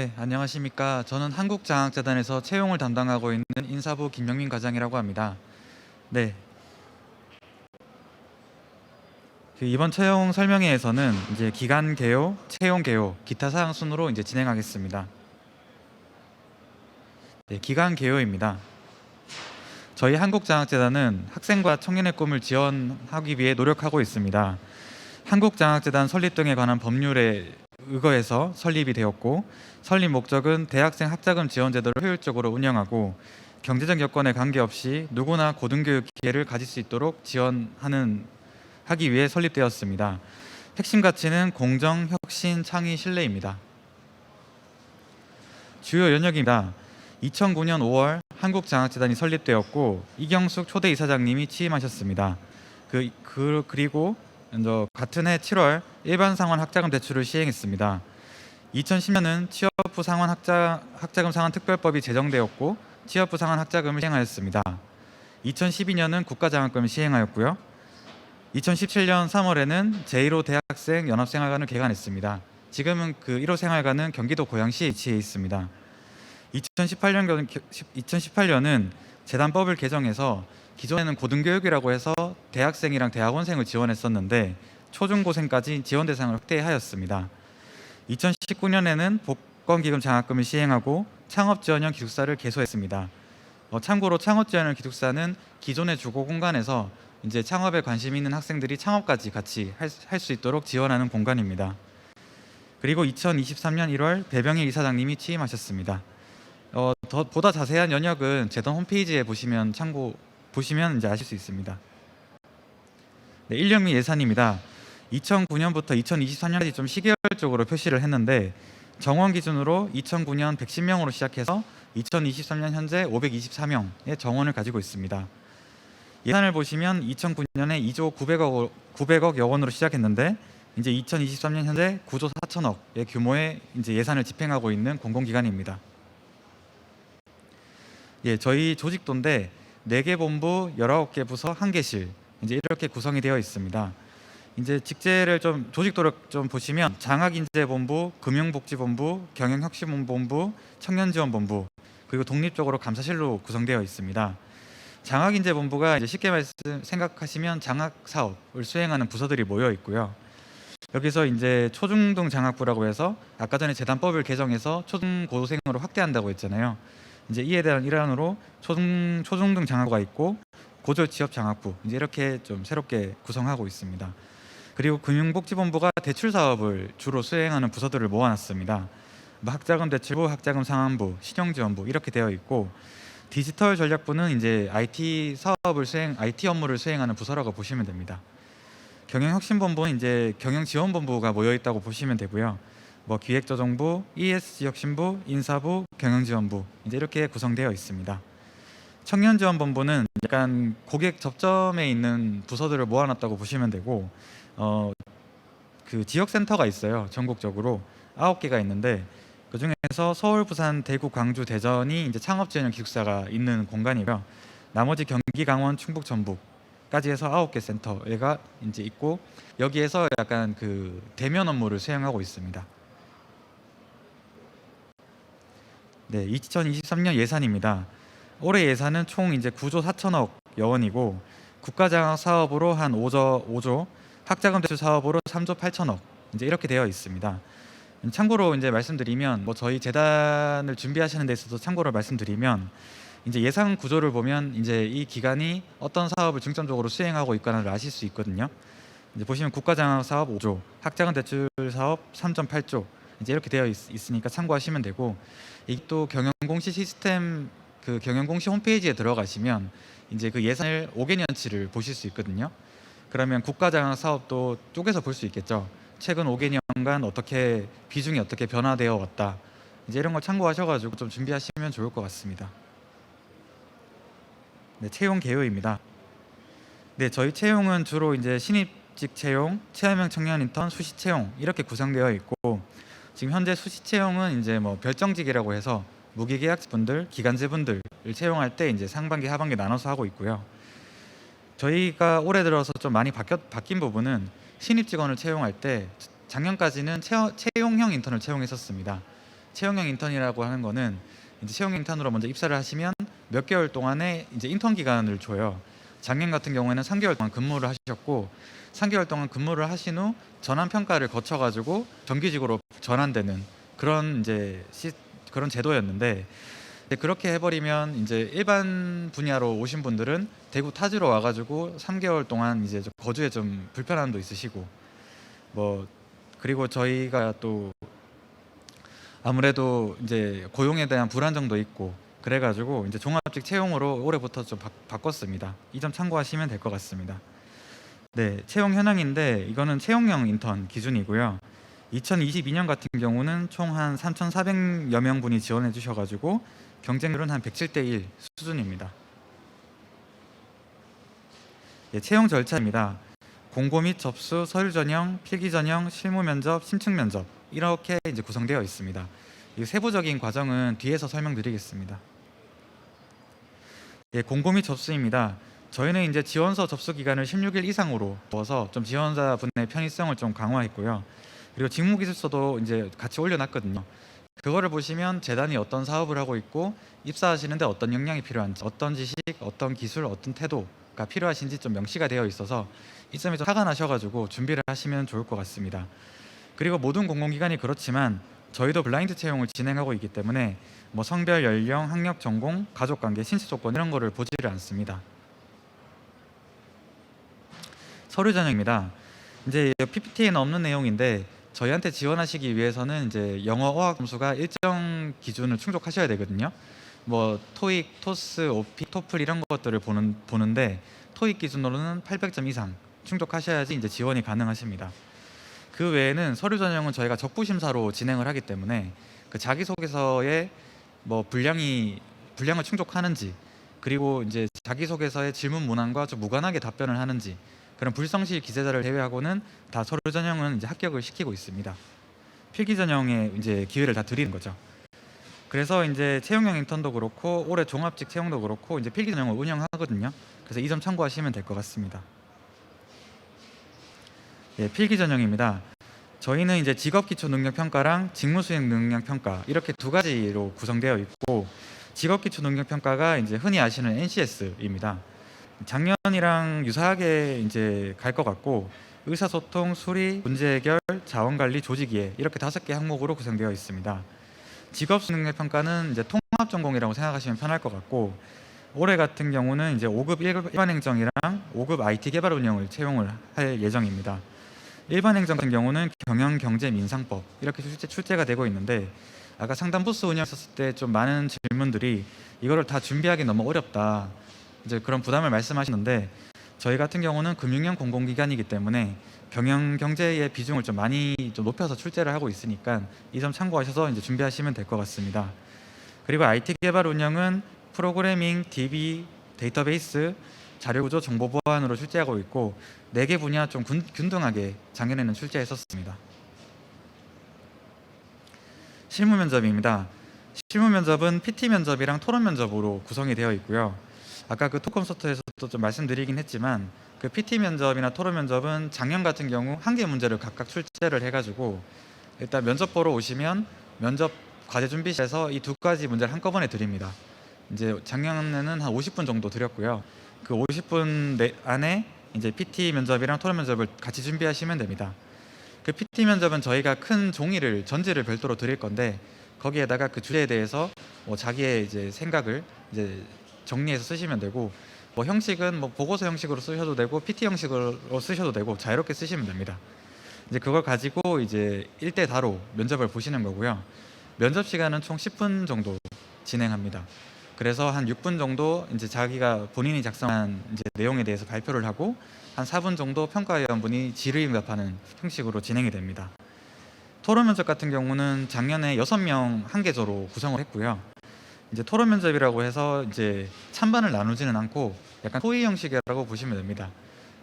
네, 안녕하십니까. 저는 한국장학재단에서 채용을 담당하고 있는 인사부 김영민 과장이라고 합니다. 네. 그 이번 채용 설명회에서는 이제 기간 개요, 채용 개요, 기타 사항 순으로 이제 진행하겠습니다. 네, 기간 개요입니다. 저희 한국장학재단은 학생과 청년의 꿈을 지원하기 위해 노력하고 있습니다. 한국장학재단 설립 등에 관한 법률에 의거해서 설립이 되었고 설립 목적은 대학생 학자금 지원 제도를 효율적으로 운영하고 경제적 여건에 관계없이 누구나 고등교육 기회를 가질 수 있도록 지원하는 하기 위해 설립되었습니다. 핵심 가치는 공정, 혁신, 창의, 신뢰입니다. 주요 연역입니다. 2009년 5월 한국장학재단이 설립되었고 이경숙 초대 이사장님이 취임하셨습니다. 그, 그 그리고 먼저 같은 해 7월 일반 상환 학자금 대출을 시행했습니다. 2010년은 취업 부 상환 학자, 학자금 상환 특별법이 제정되었고 취업 부 상환 학자금을 시행하였습니다. 2012년은 국가장학금을 시행하였고요. 2017년 3월에는 제1호 대학생 연합생활관을 개관했습니다. 지금은 그 1호 생활관은 경기도 고양시에 위치해 있습니다. 2018년 2018년은 재단법을 개정해서 기존에는 고등교육이라고 해서 대학생이랑 대학원생을 지원했었는데 초중고생까지 지원 대상을 확대하였습니다. 2019년에는 복권기금 장학금을 시행하고 창업지원형 기숙사를 개소했습니다. 어, 참고로 창업지원형 기숙사는 기존의 주거 공간에서 이제 창업에 관심 있는 학생들이 창업까지 같이 할 수 있도록 지원하는 공간입니다. 그리고 2023년 1월 배병일 이사장님이 취임하셨습니다. 어, 더 보다 자세한 연역은 재단 홈페이지에 보시면 참고 보시면 이제 아실 수 있습니다. 네, 인력 및 예산입니다. 2009년부터 2023년까지 좀 시계열적으로 표시를 했는데 정원 기준으로 2009년 110명으로 시작해서 2023년 현재 524명의 정원을 가지고 있습니다. 예산을 보시면 2009년에 2조 900억 900억 여 원으로 시작했는데 이제 2023년 현재 9조 4천억의 규모의 이제 예산을 집행하고 있는 공공기관입니다. 예, 저희 조직도인데 4개 본부, 19개 부서, 1개실 이제 이렇게 구성이 되어 있습니다. 이제 직제를 좀 조직도를 좀 보시면 장학인재본부, 금융복지본부, 경영혁신본부, 청년지원본부 그리고 독립적으로 감사실로 구성되어 있습니다. 장학인재본부가 이제 쉽게 말씀 생각하시면 장학 사업을 수행하는 부서들이 모여 있고요. 여기서 이제 초중등 장학부라고 해서 아까 전에 재단법을 개정해서 초중고생으로 확대한다고 했잖아요. 이제 이에 대한 일환으로 초중 초중등 장학부가 있고 고졸 취업 장학부 이제 이렇게 좀 새롭게 구성하고 있습니다. 그리고 금융복지본부가 대출 사업을 주로 수행하는 부서들을 모아놨습니다. 뭐 학자금 대출부, 학자금 상환부, 신용지원부 이렇게 되어 있고 디지털 전략부는 이제 IT 사업을 수행, IT 업무를 수행하는 부서라고 보시면 됩니다. 경영혁신본부는 이제 경영지원본부가 모여 있다고 보시면 되고요. 뭐 기획조정부, ESG 혁신부, 인사부, 경영지원부 이제 이렇게 구성되어 있습니다. 청년지원본부는 약간 고객 접점에 있는 부서들을 모아놨다고 보시면 되고 어, 그 지역센터가 있어요. 전국적으로 아홉 개가 있는데 그 중에서 서울, 부산, 대구, 광주, 대전이 이제 창업지원형 기숙사가 있는 공간이고요. 나머지 경기, 강원, 충북, 전북 까지 해서 아홉 개 센터가 이제 있고 여기에서 약간 그 대면 업무를 수행하고 있습니다. 네, 2023년 예산입니다. 올해 예산은 총 이제 9조 4천억 여원이고 국가장학 사업으로 한 5조 5조, 학자금 대출 사업으로 3조 8천억 이제 이렇게 되어 있습니다. 참고로 이제 말씀드리면 뭐 저희 재단을 준비하시는 데 있어서 참고로 말씀드리면 이제 예산 구조를 보면 이제 이 기관이 어떤 사업을 중점적으로 수행하고 있거나를 아실 수 있거든요. 이제 보시면 국가장학 사업 5조, 학자금 대출 사업 3.8조 이제 이렇게 되어 있, 으니까 참고하시면 되고 이또 경영공시 시스템 그 경영공시 홈페이지에 들어가시면 이제 그 예산을 5개년치를 보실 수 있거든요. 그러면 국가장학 사업도 쪼개서 볼 수 있겠죠. 최근 5개년간 어떻게 비중이 어떻게 변화되어 왔다. 이제 이런 걸 참고하셔가지고 좀 준비하시면 좋을 것 같습니다. 네, 채용 개요입니다. 네, 저희 채용은 주로 이제 신입직 채용, 체험형 청년 인턴, 수시 채용 이렇게 구성되어 있고 지금 현재 수시 채용은 이제 뭐 별정직이라고 해서 무기계약분들, 기간제분들을 채용할 때 이제 상반기, 하반기 나눠서 하고 있고요. 저희가 올해 들어서 좀 많이 바뀌, 바뀐 부분은 신입 직원을 채용할 때 작년까지는 채용, 채용형 인턴을 채용했었습니다. 채용형 인턴이라고 하는 거는 이제 채용 인턴으로 먼저 입사를 하시면 몇 개월 동안의 이제 인턴 기간을 줘요. 작년 같은 경우에는 3개월 동안 근무를 하셨고 3개월 동안 근무를 하신 후 전환 평가를 거쳐 가지고 정규직으로 전환되는 그런 이제 시, 그런 제도였는데 그렇게 해버리면 이제 일반 분야로 오신 분들은 대구 타지로 와가지고 3개월 동안 이제 좀 거주에 좀 불편함도 있으시고 뭐 그리고 저희가 또 아무래도 이제 고용에 대한 불안정도 있고 그래가지고 이제 종합직 채용으로 올해부터 좀 바, 바꿨습니다. 이 점 참고하시면 될 것 같습니다. 네, 채용 현황인데 이거는 채용형 인턴 기준이고요. 2022년 같은 경우는 총 한 3,400여 명분이 지원해 주셔가지고 경쟁률은 한 107대 1 수준입니다. 예, 채용 절차입니다. 공고 및 접수, 서류 전형, 필기 전형, 실무 면접, 심층 면접 이렇게 이제 구성되어 있습니다. 이 세부적인 과정은 뒤에서 설명드리겠습니다. 예, 공고 및 접수입니다. 저희는 이제 지원서 접수 기간을 16일 이상으로 두어서 좀 지원자분의 편의성을 좀 강화했고요. 그리고 직무 기술서도 이제 같이 올려놨거든요. 그거를 보시면 재단이 어떤 사업을 하고 있고 입사하시는데 어떤 역량이 필요한지, 어떤 지식, 어떤 기술, 어떤 태도가 필요하신지 좀 명시가 되어 있어서 이 점이 좀 화가 나셔가지고 준비를 하시면 좋을 것 같습니다. 그리고 모든 공공기관이 그렇지만 저희도 블라인드 채용을 진행하고 있기 때문에 뭐 성별, 연령, 학력, 전공, 가족 관계, 신체 조건 이런 거를 보지를 않습니다. 서류 전형입니다. 이제 PPT에는 없는 내용인데 저희한테 지원하시기 위해서는 이제 영어 어학 점수가 일정 기준을 충족하셔야 되거든요. 뭐 토익, 토스, 오피, 토플 이런 것들을 보는 보는데 토익 기준으로는 800점 이상 충족하셔야지 이제 지원이 가능하십니다. 그 외에는 서류 전형은 저희가 적부 심사로 진행을 하기 때문에 그 자기소개서에 뭐 분량이 분량을 충족하는지 그리고 이제 자기소개서의 질문 문항과 좀 무관하게 답변을 하는지 그런 불성실 기재자를 제외하고는 다 서류 전형은 이제 합격을 시키고 있습니다. 필기 전형에 이제 기회를 다 드리는 거죠. 그래서 이제 채용형 인턴도 그렇고 올해 종합직 채용도 그렇고 이제 필기 전형을 운영하거든요. 그래서 이 점 참고하시면 될 것 같습니다. 예, 필기 전형입니다. 저희는 이제 직업 기초 능력 평가랑 직무 수행 능력 평가 이렇게 두 가지로 구성되어 있고 직업 기초 능력 평가가 이제 흔히 아시는 NCS입니다. 작년이랑 유사하게 이제 갈 것 같고 의사소통, 수리, 문제 해결, 자원 관리, 조직 이해 이렇게 다섯 개 항목으로 구성되어 있습니다. 직업 능력 평가는 이제 통합 전공이라고 생각하시면 편할 것 같고 올해 같은 경우는 이제 5급 일반 행정이랑 5급 IT 개발 운영을 채용을 할 예정입니다. 일반 행정 같은 경우는 경영, 경제, 민상법 이렇게 출제, 출제가 되고 있는데 아까 상담 부스 운영했을 때 좀 많은 질문들이 이거를 다 준비하기 너무 어렵다 이제 그런 부담을 말씀하시는데 저희 같은 경우는 금융형 공공기관이기 때문에 경영 경제의 비중을 좀 많이 좀 높여서 출제를 하고 있으니까 이 점 참고하셔서 이제 준비하시면 될 것 같습니다. 그리고 IT 개발 운영은 프로그래밍, DB, 데이터베이스, 자료구조, 정보 보안으로 출제하고 있고 네 개 분야 좀 균, 균등하게 작년에는 출제했었습니다. 실무 면접입니다. 실무 면접은 PT 면접이랑 토론 면접으로 구성이 되어 있고요. 아까 그 토콘서트에서도 좀 말씀드리긴 했지만 그 PT 면접이나 토론 면접은 작년 같은 경우 한 개 문제를 각각 출제를 해가지고 일단 면접 보러 오시면 면접 과제 준비실에서 이 두 가지 문제를 한꺼번에 드립니다. 이제 작년에는 한 50분 정도 드렸고요. 그 50분 내 안에 이제 PT 면접이랑 토론 면접을 같이 준비하시면 됩니다. 그 PT 면접은 저희가 큰 종이를 전지를 별도로 드릴 건데 거기에다가 그 주제에 대해서 뭐 자기의 이제 생각을 이제 정리해서 쓰시면 되고 뭐 형식은 뭐 보고서 형식으로 쓰셔도 되고 PT 형식으로 쓰셔도 되고 자유롭게 쓰시면 됩니다. 이제 그걸 가지고 이제 1대 다로 면접을 보시는 거고요. 면접 시간은 총 10분 정도 진행합니다. 그래서 한 6분 정도 이제 자기가 본인이 작성한 이제 내용에 대해서 발표를 하고 한 4분 정도 평가위원분이 질의응답하는 형식으로 진행이 됩니다. 토론 면접 같은 경우는 작년에 6명 한 계조로 구성을 했고요. 이제 토론 면접이라고 해서 이제 찬반을 나누지는 않고 약간 토의 형식이라고 보시면 됩니다.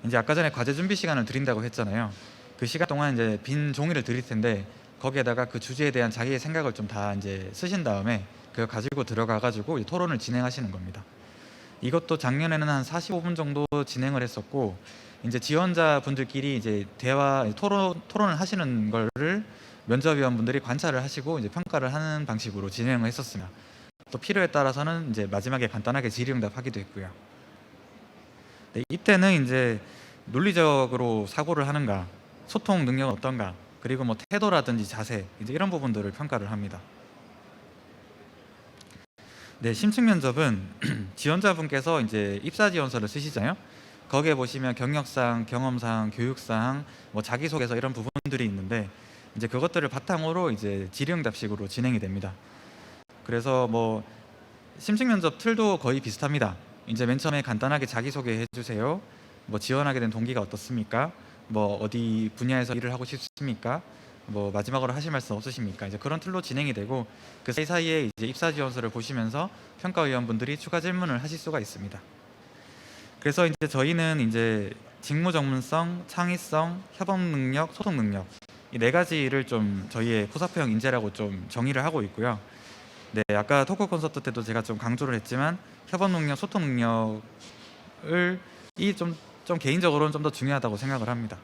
이제 아까 전에 과제 준비 시간을 드린다고 했잖아요. 그 시간 동안 이제 빈 종이를 드릴 텐데 거기에다가 그 주제에 대한 자기의 생각을 좀 다 이제 쓰신 다음에 그거 가지고 들어가 가지고 토론을 진행하시는 겁니다. 이것도 작년에는 한 45분 정도 진행을 했었고 이제 지원자 분들끼리 이제 대화 토론 토론을 하시는 거를 면접위원분들이 관찰을 하시고 이제 평가를 하는 방식으로 진행을 했었습니다. 또 필요에 따라서는 이제 마지막에 간단하게 질의응답하기도 했고요. 네, 이때는 이제 논리적으로 사고를 하는가, 소통 능력은 어떤가, 그리고 뭐 태도라든지 자세 이제 이런 부분들을 평가를 합니다. 네, 심층 면접은 지원자분께서 이제 입사 지원서를 쓰시잖아요. 거기에 보시면 경력상, 경험상, 교육상, 뭐 자기소개서 이런 부분들이 있는데 이제 그것들을 바탕으로 이제 질의응답식으로 진행이 됩니다. 그래서 뭐 심층 면접 틀도 거의 비슷합니다. 이제 맨 처음에 간단하게 자기소개 해 주세요. 뭐 지원하게 된 동기가 어떻습니까? 뭐 어디 분야에서 일을 하고 싶습니까? 뭐 마지막으로 하실 말씀 없으십니까? 이제 그런 틀로 진행이 되고 그 사이사이에 이제 입사 지원서를 보시면서 평가 위원분들이 추가 질문을 하실 수가 있습니다. 그래서 이제 저희는 이제 직무 전문성, 창의성, 협업 능력, 소통 능력 이 네 가지를 좀 저희의 코사표형 인재라고 좀 정의를 하고 있고요. 네, 아까 토크 콘서트 때도 제가 좀 강조를 했지만 협업 능력, 소통 능력을 이 좀 좀 개인적으로는 좀 더 중요하다고 생각을 합니다.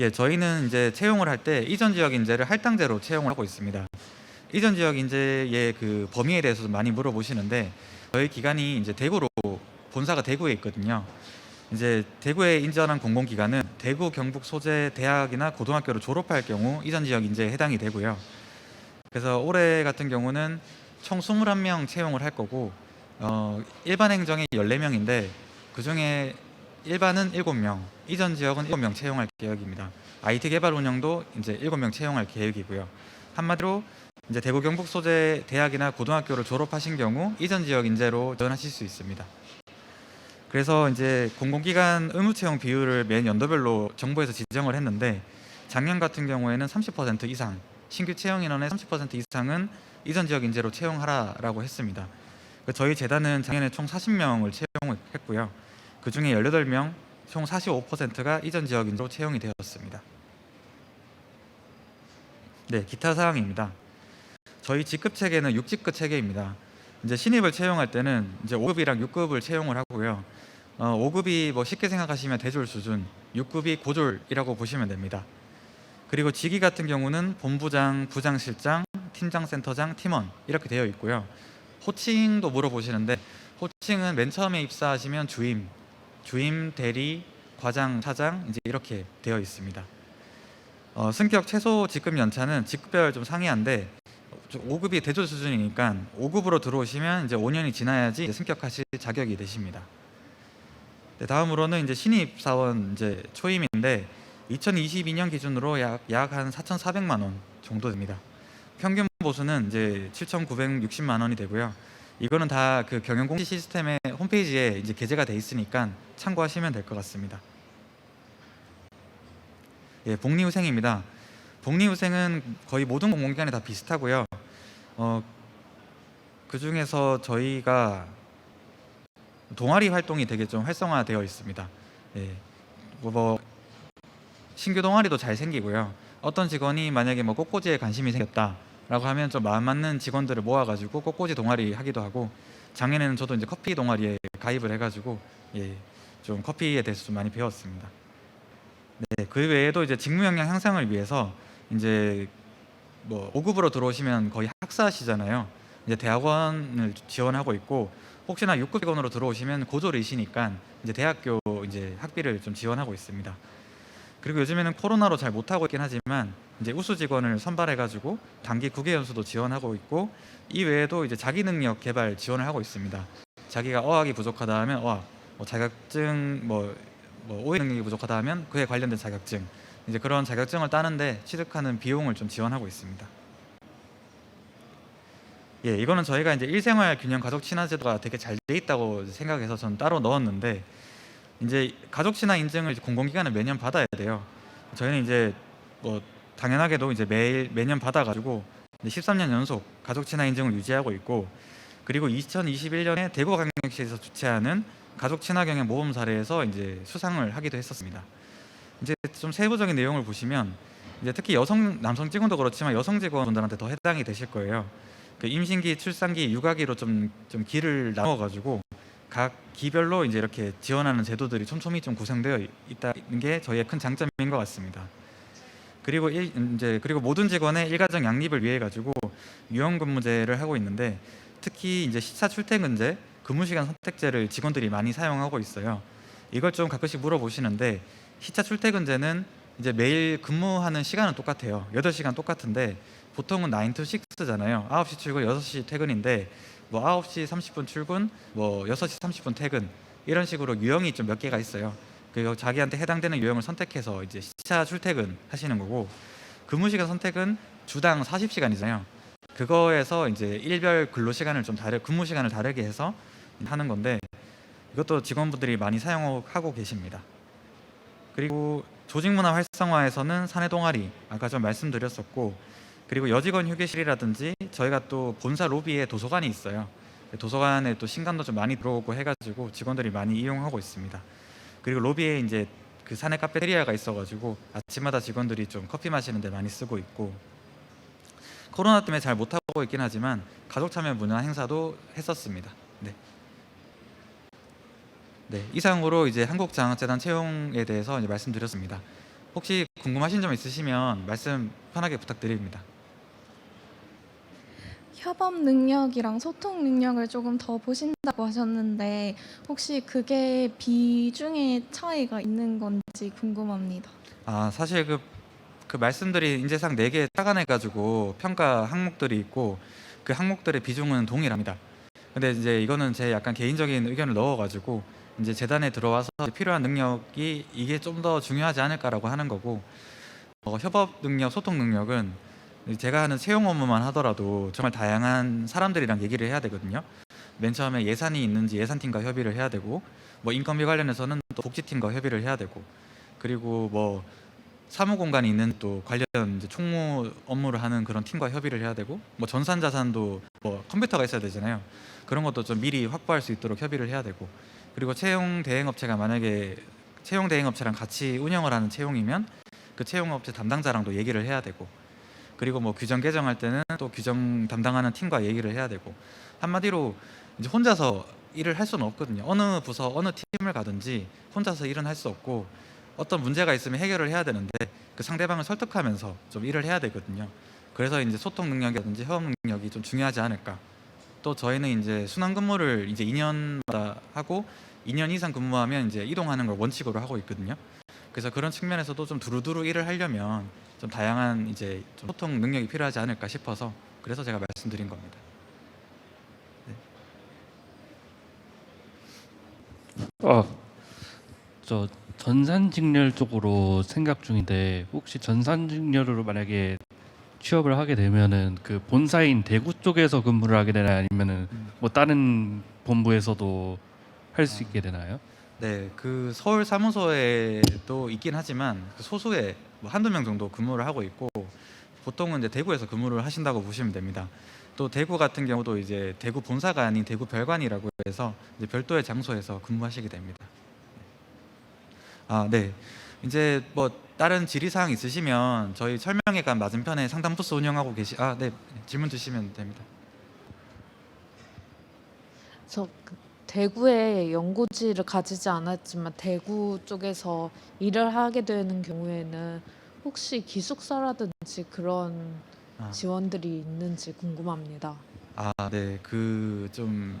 예, 저희는 이제 채용을 할 때 이전 지역 인재를 할당제로 채용을 하고 있습니다. 이전 지역 인재의 그 범위에 대해서도 많이 물어보시는데 저희 기관이 이제 대구로 본사가 대구에 있거든요. 이제 대구에 인전한 공공기관은 대구 경북 소재 대학이나 고등학교를 졸업할 경우 이전 지역 인재에 해당이 되고요. 그래서 올해 같은 경우는 총 21명 채용을 할 거고 어, 일반 행정이 14명인데 그중에 일반은 7명, 이전 지역은 7명 채용할 계획입니다. IT 개발 운영도 이제 7명 채용할 계획이고요. 한마디로 이제 대구 경북 소재 대학이나 고등학교를 졸업하신 경우 이전 지역 인재로 지원하실 수 있습니다. 그래서 이제 공공기관 의무 채용 비율을 매 연도별로 정부에서 지정을 했는데 작년 같은 경우에는 30% 이상 신규 채용 인원의 30% 이상은 이전 지역 인재로 채용하라라고 했습니다. 그 저희 재단은 작년에 총 40명을 채용했고요. 그 중에 18명, 총 45%가 이전 지역 인재로 채용이 되었습니다. 네, 기타 사항입니다. 저희 직급 체계는 6직급 체계입니다. 이제 신입을 채용할 때는 이제 5급이랑 6급을 채용을 하고요. 어, 5급이 뭐 쉽게 생각하시면 대졸 수준, 6급이 고졸이라고 보시면 됩니다. 그리고 직위 같은 경우는 본부장, 부장실장, 팀장, 센터장, 팀원 이렇게 되어 있고요. 호칭도 물어보시는데 호칭은 맨 처음에 입사하시면 주임, 주임, 대리, 과장, 차장 이제 이렇게 되어 있습니다. 어, 승격 최소 직급 연차는 직급별 좀 상이한데 5급이 대졸 수준이니까 5급으로 들어오시면 이제 5년이 지나야지 이제 승격하실 자격이 되십니다. 네, 다음으로는 이제 신입 사원 이제 초임인데 2022년 기준으로 약한 4,400만 원 정도 됩니다. 평균 보수는 이제 7,960만 원이 되고요. 이거는 다 그 경영 공시 시스템의 홈페이지에 이제 게재가 돼 있으니까 참고하시면 될 것 같습니다. 예, 복리후생입니다. 복리후생은 거의 모든 공공기관이 다 비슷하고요. 어, 그 중에서 저희가 동아리 활동이 되게 좀 활성화되어 있습니다. 예, 뭐, 뭐 신규 동아리도 잘 생기고요. 어떤 직원이 만약에 뭐 꽃꽂이에 관심이 생겼다 라고 하면 좀 마음 맞는 직원들을 모아가지고 꽃꽂이 동아리 하기도 하고 작년에는 저도 이제 커피 동아리에 가입을 해가지고 예, 좀 커피에 대해서 좀 많이 배웠습니다. 네, 그 외에도 이제 직무 역량 향상을 위해서 이제 뭐 5급으로 들어오시면 거의 학사시잖아요. 이제 대학원을 지원하고 있고 혹시나 6급 직원으로 들어오시면 고졸이시니까 이제 대학교 이제 학비를 좀 지원하고 있습니다. 그리고 요즘에는 코로나로 잘 못하고 있긴 하지만 이제 우수 직원을 선발해가지고 단기 국외 연수도 지원하고 있고 이 외에도 이제 자기 능력 개발 지원을 하고 있습니다. 자기가 어학이 부족하다 하면 어학, 뭐 자격증 뭐, 뭐 오해 능력이 부족하다 하면 그에 관련된 자격증 이제 그런 자격증을 따는데 취득하는 비용을 좀 지원하고 있습니다. 예, 이거는 저희가 이제 일생활 균형 가족 친화 제도가 되게 잘 돼 있다고 생각해서 전 따로 넣었는데 이제 가족 친화 인증을 공공기관은 매년 받아야 돼요. 저희는 이제 뭐 당연하게도 이제 매일 매년 받아가지고 13년 연속 가족 친화 인증을 유지하고 있고 그리고 2021년에 대구광역시에서 주최하는 가족 친화 경영 모범 사례에서 이제 수상을 하기도 했었습니다. 이제 좀 세부적인 내용을 보시면 이제 특히 여성 남성 직원도 그렇지만 여성 직원분들한테 더 해당이 되실 거예요. 그 임신기, 출산기, 육아기로 좀 좀 길을 나눠 가지고 각 기별로 이제 이렇게 지원하는 제도들이 촘촘히 좀 구성되어 있다는 게 저희의 큰 장점인 것 같습니다. 그리고 일, 이제 그리고 모든 직원의 일가정 양립을 위해 가지고 유연근무제를 하고 있는데 특히 이제 시차 출퇴근제, 근무 시간 선택제를 직원들이 많이 사용하고 있어요. 이걸 좀 가끔씩 물어보시는데 시차 출퇴근제는 이제 매일 근무하는 시간은 똑같아요. 8시간 똑같은데 보통은 9 to 6잖아요. 9시 출근, 6시 퇴근인데 뭐 9시 30분 출근, 뭐 6시 30분 퇴근 이런 식으로 유형이 좀 몇 개가 있어요. 그리고 자기한테 해당되는 유형을 선택해서 이제 시차 출퇴근 하시는 거고 근무 시간 선택은 주당 40시간이잖아요. 그거에서 이제 일별 근로 시간을 좀 다르 근무 시간을 다르게 해서 하는 건데 이것도 직원분들이 많이 사용하고 계십니다. 그리고 조직 문화 활성화에서는 사내 동아리 아까 좀 말씀드렸었고 그리고 여직원 휴게실이라든지 저희가 또 본사 로비에 도서관이 있어요. 도서관에 또 신간도 좀 많이 들어오고 해가지고 직원들이 많이 이용하고 있습니다. 그리고 로비에 이제 그 사내 카페테리아가 있어가지고 아침마다 직원들이 좀 커피 마시는데 많이 쓰고 있고 코로나 때문에 잘 못하고 있긴 하지만 가족 참여 문화 행사도 했었습니다. 네. 네, 이상으로 이제 한국장학재단 채용에 대해서 이제 말씀드렸습니다. 혹시 궁금하신 점 있으시면 말씀 편하게 부탁드립니다. 협업 능력이랑 소통 능력을 조금 더 보신다고 하셨는데 혹시 그게 비중의 차이가 있는 건지 궁금합니다. 아 사실 그, 그 말씀드린 인재상 4개 차관해 가지고 평가 항목들이 있고 그 항목들의 비중은 동일합니다. 근데 이제 이거는 제 약간 개인적인 의견을 넣어 가지고 이제 재단에 들어와서 필요한 능력이 이게 좀 더 중요하지 않을까라고 하는 거고 어, 협업 능력, 소통 능력은 제가 하는 채용 업무만 하더라도 정말 다양한 사람들이랑 얘기를 해야 되거든요. 맨 처음에 예산이 있는지 예산팀과 협의를 해야 되고 뭐 인건비 관련해서는 또 복지팀과 협의를 해야 되고 그리고 뭐 사무 공간이 있는 또 관련 총무 업무를 하는 그런 팀과 협의를 해야 되고 뭐 전산 자산도 뭐 컴퓨터가 있어야 되잖아요. 그런 것도 좀 미리 확보할 수 있도록 협의를 해야 되고 그리고 채용 대행 업체가 만약에 채용 대행 업체랑 같이 운영을 하는 채용이면 그 채용 업체 담당자랑도 얘기를 해야 되고 그리고 뭐 규정 개정할 때는 또 규정 담당하는 팀과 얘기를 해야 되고 한마디로 이제 혼자서 일을 할 수는 없거든요. 어느 부서 어느 팀을 가든지 혼자서 일은 할 수 없고 어떤 문제가 있으면 해결을 해야 되는데 그 상대방을 설득하면서 좀 일을 해야 되거든요. 그래서 이제 소통 능력이라든지 협업 능력이 좀 중요하지 않을까. 또 저희는 이제 순환 근무를 이제 2년마다 하고 2년 이상 근무하면 이제 이동하는 걸 원칙으로 하고 있거든요. 그래서 그런 측면에서도 좀 두루두루 일을 하려면 좀 다양한 이제 좀 소통 능력이 필요하지 않을까 싶어서 그래서 제가 말씀드린 겁니다. 어, 저 전산직렬 쪽으로 생각 중인데 혹시 전산직렬으로 만약에 취업을 하게 되면은 그 본사인 대구 쪽에서 근무를 하게 되나요? 아니면은 뭐 다른 본부에서도 할 수 있게 되나요? 네, 그 서울 사무소에도 있긴 하지만 그 소수의 뭐 한두 명 정도 근무를 하고 있고 보통은 이제 대구에서 근무를 하신다고 보시면 됩니다. 또 대구 같은 경우도 이제 대구 본사가 아닌 대구 별관이라고 해서 이제 별도의 장소에서 근무하시게 됩니다. 아, 네. 이제 뭐 다른 질의 사항 있으시면 저희 철명회관 맞은편에 상담 부스 운영하고 계시 아, 네. 질문 주시면 됩니다. 저 그 대구에 연고지를 가지지 않았지만 대구 쪽에서 일을 하게 되는 경우에는 혹시 기숙사라든지 그런 아. 지원들이 있는지 궁금합니다. 아, 네. 그 좀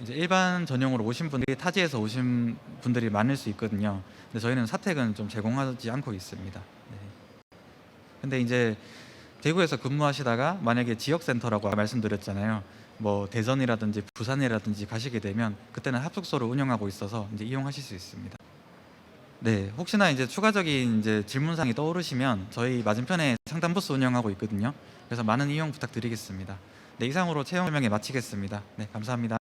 이제 일반 전용으로 오신 분들이 타지에서 오신 분들이 많을 수 있거든요. 근데 저희는 사택은 좀 제공하지 않고 있습니다. 네. 근데 이제 대구에서 근무하시다가 만약에 지역센터라고 말씀드렸잖아요. 뭐 대전이라든지 부산이라든지 가시게 되면 그때는 합숙소를 운영하고 있어서 이제 이용하실 수 있습니다. 네, 혹시나 이제 추가적인 이제 질문사항이 떠오르시면 저희 맞은편에 상담 부스 운영하고 있거든요. 그래서 많은 이용 부탁드리겠습니다. 네, 이상으로 채용 설명회 마치겠습니다. 네, 감사합니다.